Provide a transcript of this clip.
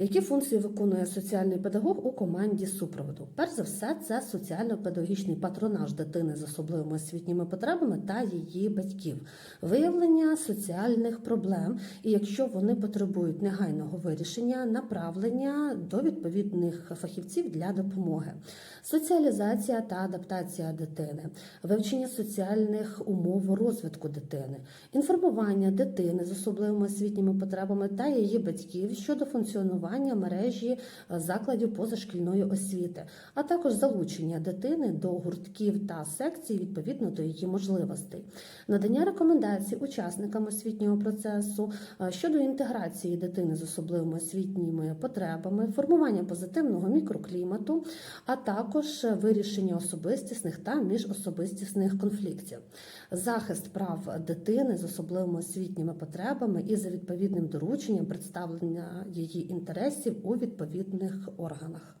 Які функції виконує соціальний педагог у команді супроводу? Перш за все, це соціально-педагогічний патронаж дитини з особливими освітніми потребами та її батьків, виявлення соціальних проблем, і якщо вони потребують негайного вирішення, направлення до відповідних фахівців для допомоги, соціалізація та адаптація дитини, вивчення соціальних умов розвитку дитини, інформування дитини з особливими освітніми потребами та її батьків щодо функціонування мережі е, закладів позашкільної освіти, а також залучення дитини до гуртків та секцій відповідно до її можливостей, надання рекомендацій учасникам освітнього процесу е, щодо інтеграції дитини з особливими освітніми потребами, формування позитивного мікроклімату, а також вирішення особистісних та міжособистісних конфліктів, захист прав дитини з особливими освітніми потребами і за відповідним дорученням представлення її інтересів у відповідних органах.